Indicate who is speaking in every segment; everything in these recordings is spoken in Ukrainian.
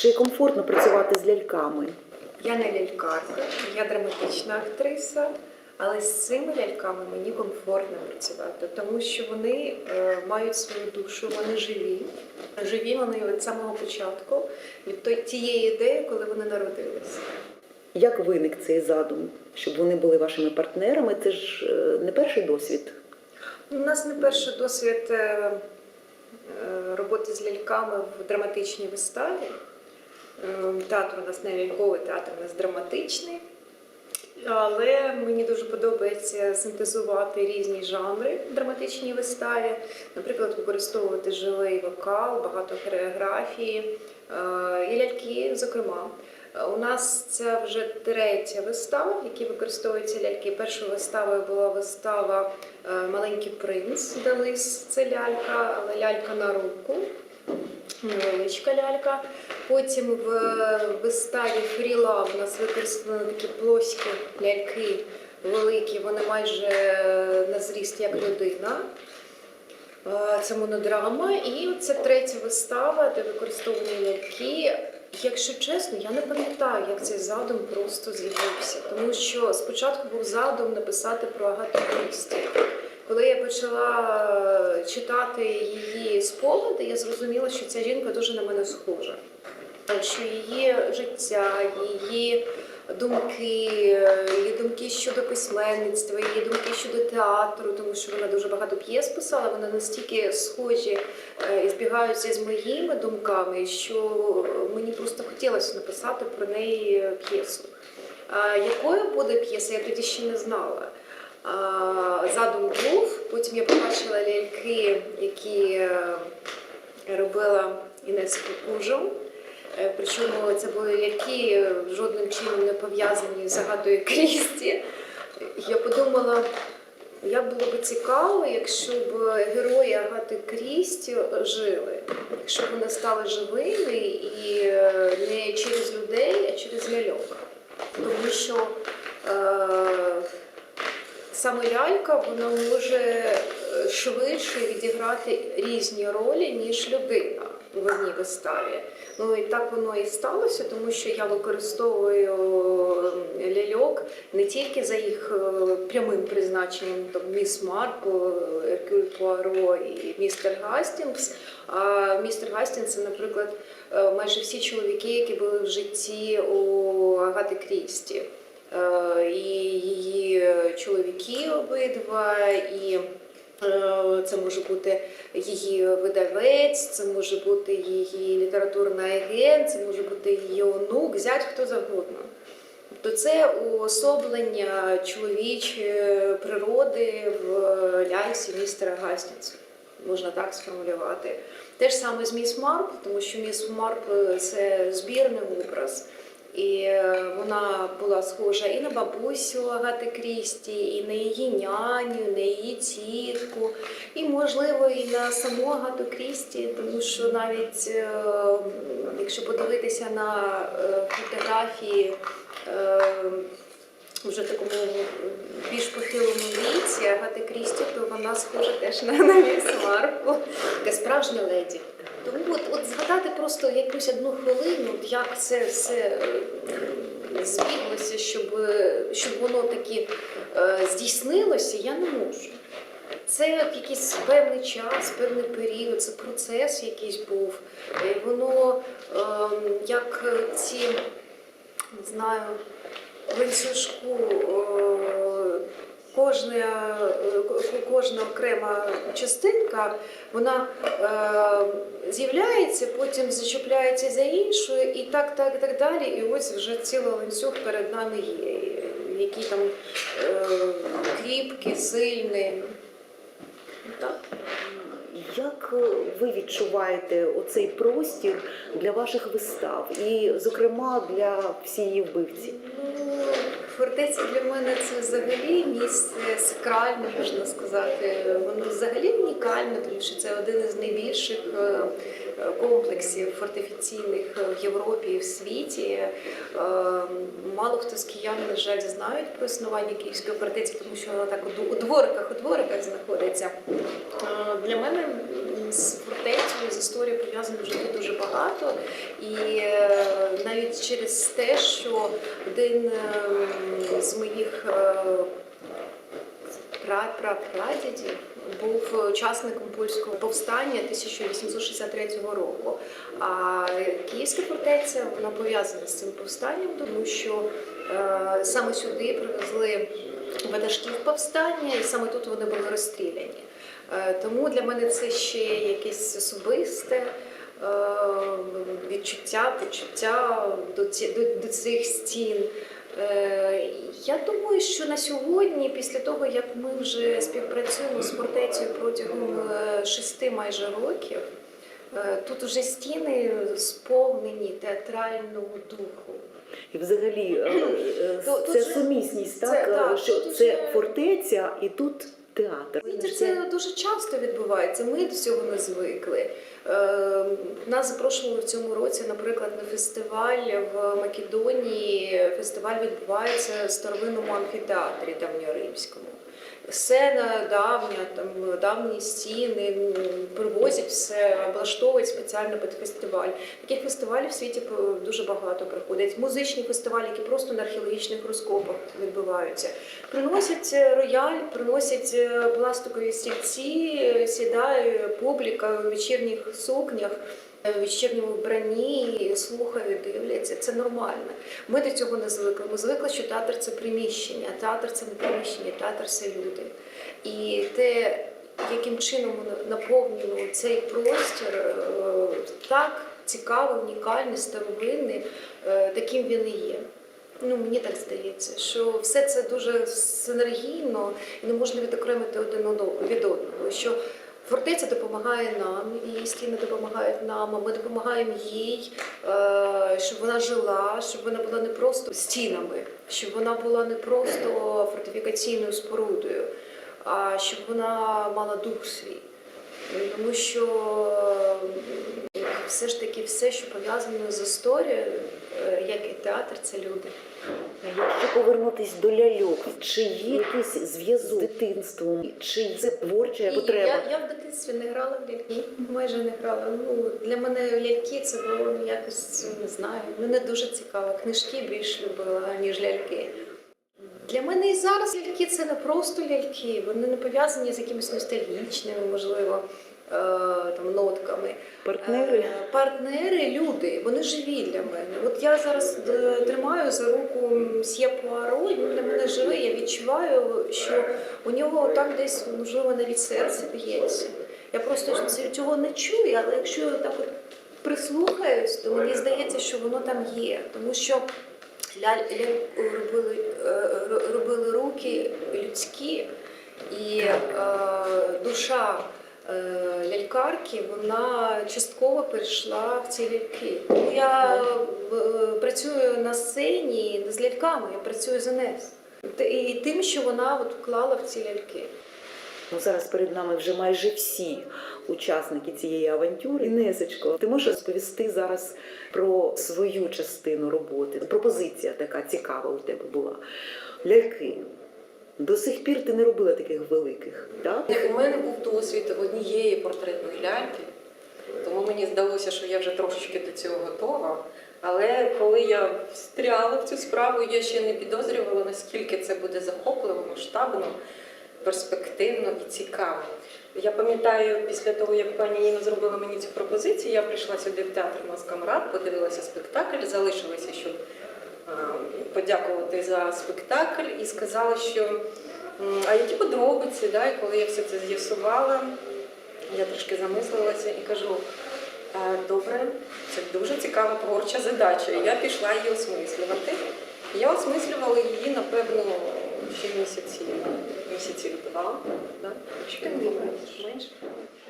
Speaker 1: Чи комфортно працювати з ляльками?
Speaker 2: Я не лялькарка, я драматична актриса, але з цими ляльками мені комфортно працювати, тому що вони е, мають свою душу, вони живі. Живі вони від самого початку, від тієї ідеї, коли вони народилися.
Speaker 1: Як виник цей задум, щоб вони були вашими партнерами? Це ж е, не перший досвід.
Speaker 2: У нас не перший досвід е, роботи з ляльками в драматичній виставі. Е, Театр у нас не ляльковий, театр у нас драматичний. Але мені дуже подобається синтезувати різні жанри в драматичній виставі. Наприклад, використовувати живий вокал, багато хореографії е, і ляльки, зокрема. У нас це вже третя вистава, в якій використовуються ляльки. Першою виставою була вистава е, Маленький принц Далис, це лялька, але лялька на руку, невеличка лялька. Потім в виставі Фріла у нас використані такі плоські ляльки великі, вони майже на зріст як людина. Це монодрама. І це третя вистава, де використовані ляльки. Якщо чесно, я не пам'ятаю, як цей задум просто з'явився. Тому що спочатку був задум написати про Агату Крісті. Коли я почала е, читати її спогади, я зрозуміла, що ця жінка дуже на мене схожа. Що її життя, її думки, її думки щодо письменництва, її думки щодо театру, тому що вона дуже багато п'єс писала, вони настільки схожі е, і збігаються з моїми думками, що мені просто хотілося написати про неї п'єсу. Якою буде п'єса, я тоді ще не знала. А, Задум був, потім я побачила ляльки, які е, робила Інес Кукужо. Е, Причому це були ляльки е, жодним чином не пов'язані з загадою Крісті. Я подумала, як було б цікаво, якщо б герої Агати Крісті жили, якщо б вони стали живими і е, не через людей, а через ляльок. Тому що е, саме лялька вона може е, швидше відіграти різні ролі, ніж людина в одній виставі. Ну і так воно і сталося, тому що я використовую е, ляльок не тільки за їх е, прямим призначенням, там міс Марпл, Еркюль Пуаро і містер Гастінгс. А містер Гастінгс наприклад, майже всі чоловіки, які були в житті у Агати Крісті. Е, І її чоловіки обидва, і е, це може бути її видавець, це може бути її літературний агент, це може бути її онук, зять хто завгодно. Тобто це уособлення чоловічої природи в ляльці містера Гастінса. Можна так сформулювати. Те ж саме з міс Марп, тому що міс Марп це збірний образ. І е, вона була схожа і на бабусю Агати Крісті, і на її няню, і на її тітку, і, можливо, і на саму Агату Крісті, тому що навіть е, якщо подивитися на е, фотографії вже такому більш похилому віці Агати Крісті, то вона схожа теж на, міс така справжня леді. Тому от, от згадати просто якусь одну хвилину, як це все е, збіглося, щоб, е, щоб воно таки е, здійснилося, я не можу. Це от якийсь певний час, певний період, це процес якийсь був. І воно е, як ці, не знаю, ланцюжку. Е, Кожна, е, кожна окрема частинка вона е, з'являється, потім зачіпляється за іншою, і так, так, так далі. І ось вже цілий ланцюг перед нами є, який там кріпкий, сильний. Так.
Speaker 1: Як е, ви відчуваєте оцей простір для ваших вистав, і, зокрема, для всієї вбивці?
Speaker 2: Ну, Фортеця для мене це взагалі місце сакральне, можна сказати. Воно взагалі унікальне, тому що це один із найбільших е, комплексів фортифіційних в Європі і в світі. Е, Мало хто з киян, на жаль, знають про існування Київської фортеці, тому що вона так у двориках, у двориках знаходиться. Е, Для мене з фортецею, з історією пов'язано в житті дуже багато. І е, навіть через те, що один е, з моїх е, прадідів був учасником польського повстання 1863 року. А Київська фортеця вона пов'язана з цим повстанням, тому що е, саме сюди привезли ватажків повстання, і саме тут вони були розстріляні. Е, Тому для мене це ще якесь особисте е, відчуття, почуття до, ці, до, до цих стін. Е, Я думаю, що на сьогодні, після того як ми вже співпрацюємо з фортецею протягом е, шести майже років, е, тут вже стіни сповнені театрального духу.
Speaker 1: І взагалі це сумісність, так, Це,
Speaker 2: так,
Speaker 1: що це фортеця і тут театр.
Speaker 2: Знаєте, це дуже часто відбувається. Ми до цього не звикли. Е, Нас запрошували в цьому році, наприклад, на фестиваль в Македонії. Фестиваль відбувається в старовинному амфітеатрі давньоримському. Сцена давня, там давні стіни, привозять все, облаштовують спеціально під фестиваль. Таких фестивалів в світі дуже багато приходять. Музичні фестивалі, які просто на археологічних розкопах відбуваються. Приносять е, рояль, приносять е, пластикові стільці, сідає публіка у вечірніх сукнях. Е, В вечірньому вбранні слухають, дивляться. Це нормально. Ми до цього не звикли. Ми звикли, що театр це приміщення, театр це не приміщення, театр це люди. І те, яким чином ми наповнюємо цей простір, е, так цікавий, унікальний, старовинний, е, таким він і є. Ну, мені так здається, що все це дуже синергійно і не можна відокремити один від одного. Що фортеця допомагає нам, її стіни допомагають нам, а ми допомагаємо їй, е, щоб вона жила, щоб вона була не просто стінами, щоб вона була не просто фортифікаційною спорудою, а щоб вона мала дух свій. Тому що все ж таки все, що пов'язано з історією, е, як і театр, це люди.
Speaker 1: Якщо повернутись до ляльок, чи є якийсь зв'язок з дитинством, чи це творча потреба?
Speaker 2: Я, я в дитинстві не грала в ляльки, майже не грала. Ну, для мене ляльки це було якось не знаю. Мене дуже цікаво. Книжки більш любила, ніж ляльки. Для мене і зараз ляльки це не просто ляльки, вони не пов'язані з якимись ностальгічними, можливо, е, там, нотками.
Speaker 1: Партнери?
Speaker 2: Е, Партнери, люди, вони живі для мене. От я зараз е, тримаю за руку мсьє Пуаро, він для мене живий. Я відчуваю, що у нього там десь можливо навіть серце б'ється. Я просто цього не чую, але якщо я так от прислухаюсь, то мені здається, що воно там є. Тому що робили, е, робили руки людські, і е, душа е, лялькарки вона частково перейшла в ці ляльки. Я працюю на сцені не з ляльками, я працюю з НС. І тим, що вона от вклала в ці ляльки.
Speaker 1: Ну зараз перед нами вже майже всі учасники цієї авантюри. Інесечко, ти можеш розповісти зараз про свою частину роботи? Пропозиція така цікава у тебе була. Ляльки. До сих пір ти не робила таких великих, так?
Speaker 3: У мене був досвід однієї портретної ляльки, тому мені здалося, що я вже трошечки до цього готова. Але коли я встряла в цю справу, я ще не підозрювала, наскільки це буде захопливо, масштабно, перспективно і цікаво. Я пам'ятаю, після того, як пані Ніна зробила мені цю пропозицію, я прийшла сюди в театр Маскамрад, подивилася спектакль, залишилася, щоб подякувати за спектакль, і сказала, що а які подробиці, да? і коли я все це з'ясувала, я трошки замислилася і кажу. «Е, Добре, це дуже цікава творча задача. Я пішла її осмислювати. Я осмислювала її, напевно, ще місяці, місяців два, да? якщо не менше.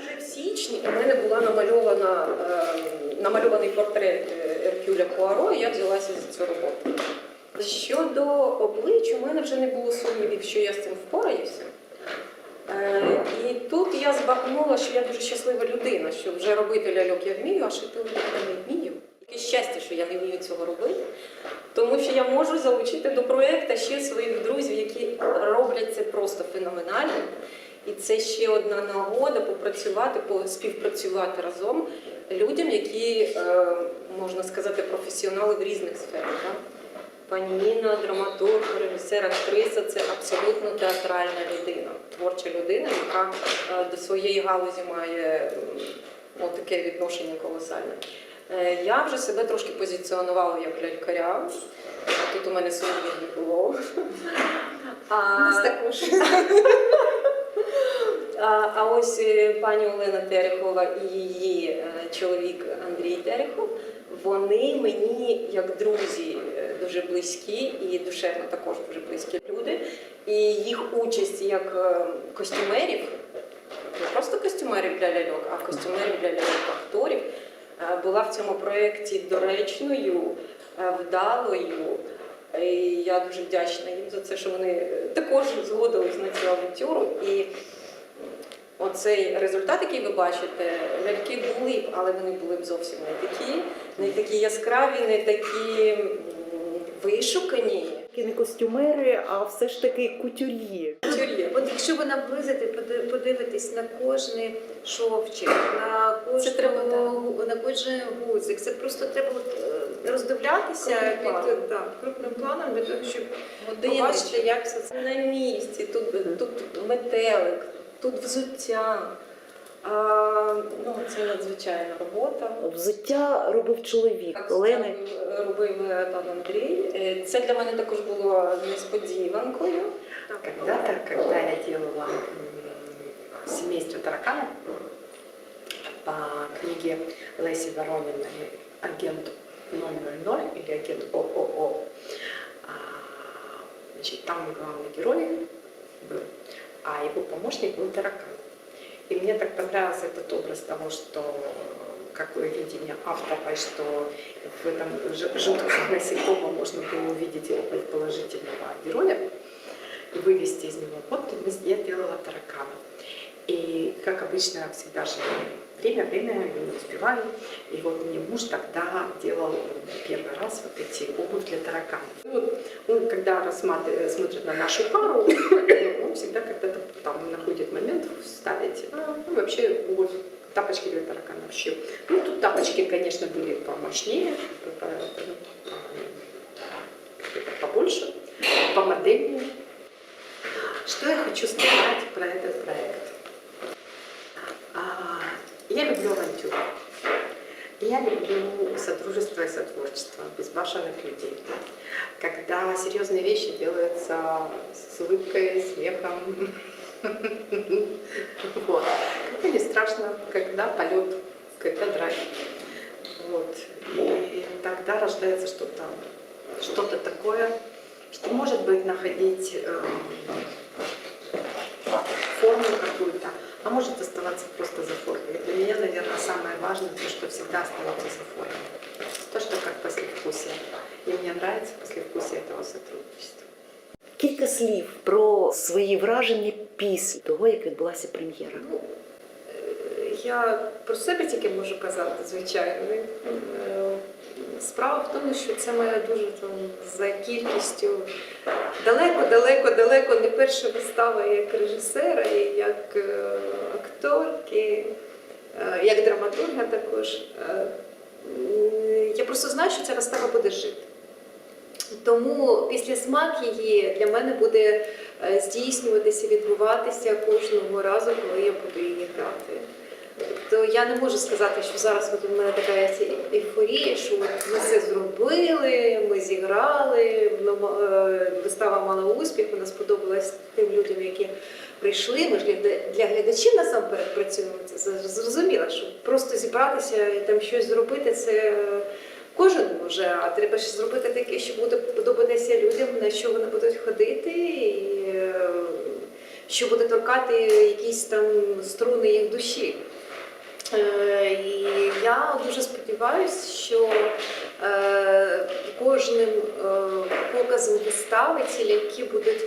Speaker 3: Вже в січні у мене була намальована, е, намальований портрет е, Еркюля Пуаро, і я взялася за цю роботу. Щодо облич, у мене вже не було сумнівів, що я з цим впораюся. Е, і тут я збагнула, що я дуже щаслива людина, що вже робити ляльок я вмію, а шити ляльок я не вмію. Яке щастя, що я не вмію цього робити, тому що я можу залучити до проєкту ще своїх друзів, які роблять це просто феноменально. І це ще одна нагода попрацювати, співпрацювати разом людям, які, е, можна сказати, професіонали в різних сферах. Пані Ніна, драматург, режисер, актриса це абсолютно театральна людина, творча людина, яка е, до своєї галузі має таке відношення колосальне. Е, Я вже себе трошки позиціонувала як лялькаря. Тут у мене сумнівів не було. А,
Speaker 2: Нас також.
Speaker 3: а, а ось е, пані Олена Терехова і її е, чоловік Андрій Терехов, вони мені як друзі дуже близькі і душевно також дуже близькі люди. І їх участь як костюмерів, не просто костюмерів для ляльок, а костюмерів для ляльок-акторів, була в цьому проєкті доречною, е, вдалою. І я дуже вдячна їм за це, що вони е, також згодились на цю авантюру. І оцей результат, який ви бачите, ляльки були б, але вони були б зовсім не такі, не такі яскраві, не такі вишукані.
Speaker 1: Не костюмери, а все ж таки кутюр'є.
Speaker 3: Тюр'є.
Speaker 2: От якщо ви наблизите, поди- подивитись на кожний шовчик, на
Speaker 3: Це треба,
Speaker 2: кожну на кожен гудзик, це просто треба е, роздивлятися
Speaker 3: Крупним
Speaker 2: під
Speaker 3: планом.
Speaker 2: так, крупним планом для того, щоб побачити, як все це.
Speaker 3: на місці, тут, тут метелик, тут взуття. А, ну, це надзвичайна робота.
Speaker 1: Взуття робив чоловік
Speaker 3: Так,
Speaker 1: Олени.
Speaker 3: робив е, пан Андрій. Е, Це для мене також було несподіванкою.
Speaker 4: Когда-то, когда я делала «Семейство тараканов» по книге Леси Ворониной «Агент 000» или «Агент ООО», а, значит, там главный герой был, а его помощник был таракан. И мне так понравился этот образ того, что какое видение автора, что в этом жутком насекомом можно было увидеть его положительного героя вывести из него. Мы- я делала таракана. И, как обычно, всегда же время, время, я не успеваю. И вот мне муж тогда делал первый раз вот эти обувь для тараканов. И Вот, он, когда рассматривает, смотрит на нашу пару, он всегда когда-то там находит момент вставить. А, ну, вообще обувь, тапочки для тараканов шью. Ну, тут тапочки, конечно, были помощнее, по- по- по- побольше, помодельнее. Что я хочу сказать про этот проект? А, Я люблю авантюру. Я люблю содружество и сотворчество безбашенных людей. Когда серьезные вещи делаются с улыбкой, смехом. Вот. Когда не страшно, когда полет, когда драйв. Вот. И тогда рождается что-то что-то такое, что может быть находить эм, форму какую-то, а может оставаться просто за формой. Для меня, наверное, самое важное то, что всегда остается за формой. То, что как послевкусие. И мне нравится послевкусие этого сотрудничества.
Speaker 1: Кілька слів про свої враження після того, як відбулася прем'єра.
Speaker 2: Ну, е, я про себе тільки можу казати, звичайно. Справа в тому, що це моя дуже там за кількістю далеко, далеко, далеко не перша вистава як режисера, і як е, акторки, е, як драматурга також. Е, Я просто знаю, що ця вистава буде жити. Тому після смак її для мене буде здійснюватися, відбуватися кожного разу, коли я буду її грати. Тобто я не можу сказати, що зараз от у мене така ейфорія, що ми це зробили, ми зіграли, е, вистава мала успіх, вона сподобалась тим людям, які прийшли. Ми ж для- глядачів насамперед працюємо. Це зрозуміло, що просто зібратися і там щось зробити це. Кожен може, а треба ж зробити таке, що буде подобатися людям, на що вони будуть ходити, і е, що буде торкати якісь там струни їх душі. Е, І я дуже сподіваюся, що е, кожним е, показом вистави ці ляльки будуть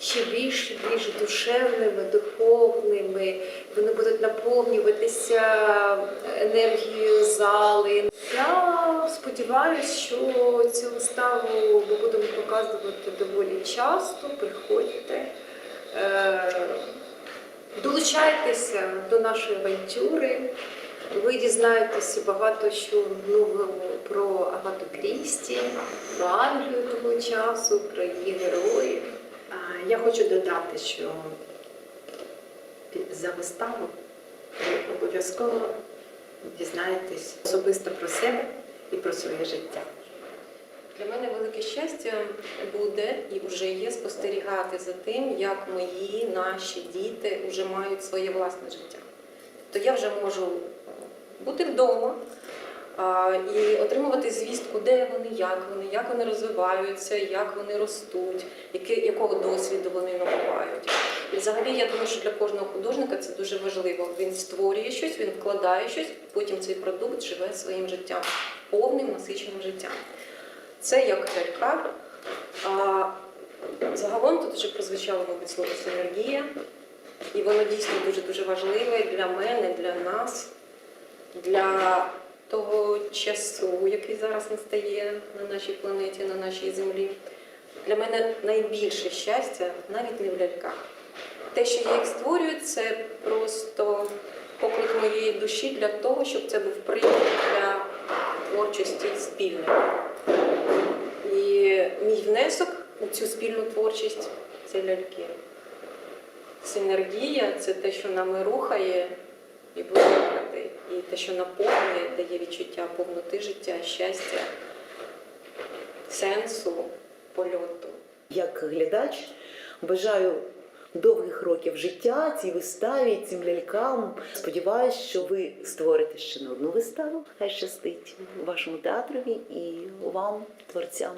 Speaker 2: ще більш і більш душевними, духовними. Вони будуть наповнюватися енергією зали. Я сподіваюся, що цю виставу ми будемо показувати доволі часто. Приходьте. Долучайтеся до нашої авантюри. Ви дізнаєтеся багато що нового про Агату Крісті, про Англію того часу, про її героїв.
Speaker 4: Я хочу додати, що за виставу ви обов'язково дізнаєтесь особисто про себе і про своє життя.
Speaker 3: Для мене велике щастя буде і вже є спостерігати за тим, як мої наші діти вже мають своє власне життя. То я вже можу бути вдома і отримувати звістку, де вони, як вони, як вони розвиваються, як вони ростуть, якого досвіду вони набувають. І взагалі я думаю, що для кожного художника це дуже важливо. Він створює щось, він вкладає щось, потім цей продукт живе своїм життям, повним насиченим життям. Це як лялька. А загалом тут вже прозвучало, мабуть, слово синергія. І воно дійсно дуже-дуже важливе для мене, для нас, для того часу, який зараз настає на нашій планеті, на нашій землі. Для мене найбільше щастя навіть не в ляльках. Те, що я їх створюю, це просто поклик моєї душі для того, щоб це був привід для творчості спільної. І мій внесок у цю спільну творчість це ляльки. Синергія це те, що нами рухає і буде рухати, і те, що наповнює, дає відчуття повноти життя, щастя, сенсу, польоту.
Speaker 1: Як глядач бажаю довгих років життя цій виставі, цим лялькам. Сподіваюсь, що ви створите ще не одну виставу. Хай щастить вашому театрові і вам, творцям.